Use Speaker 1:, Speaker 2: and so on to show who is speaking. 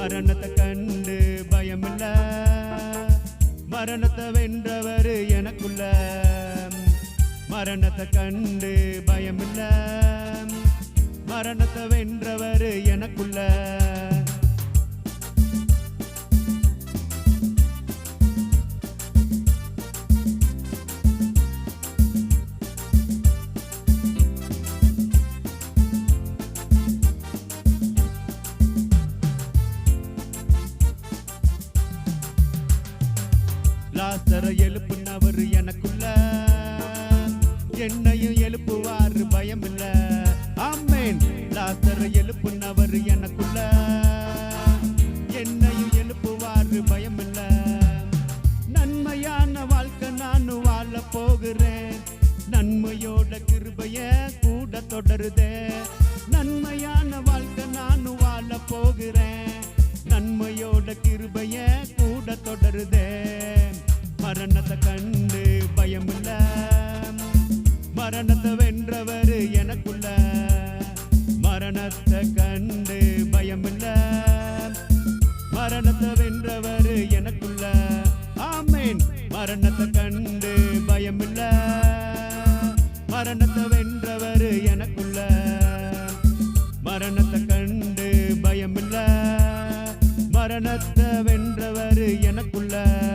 Speaker 1: மரணத்தை கண்டு பயமில்ல. மரணத்தை வென்றவர் எனக்குள்ள. மரணத்தை கண்டு பயமில்ல. மரணத்தை வென்றவர் எனக்குள்ள. லாசர எழுப்புனவர் எனக்குள்ள. என்னையும் எழுப்புவார் பயமில்ல. ஆமேன். லாசர எழுப்புனவர் எனக்குள்ள. என்னையும் எழுப்புவார் பயமில்ல. நன்மையான வாழ்க்கை நான் வாழ போகிறேன். நன்மையோட கிருபைய கூட தொடருதே. நன்மையான வாழ்க்கை நான் வாழ போகிறேன். மரணத்தை கண்டு பயமில்ல மரணத்தை வென்றவர் எனக்குள்ள மரணத்தை கண்டு பயமில்ல மரணத்தை வென்றவர் எனக்குள்ள. ஆமேன். மரணத்தை கண்டு பயமில்ல மரணத்தை வென்றவர் எனக்குள்ள. மரணத்தை கண்டு பயமில்ல மரணத்தை வென்றவர் எனக்குள்ள.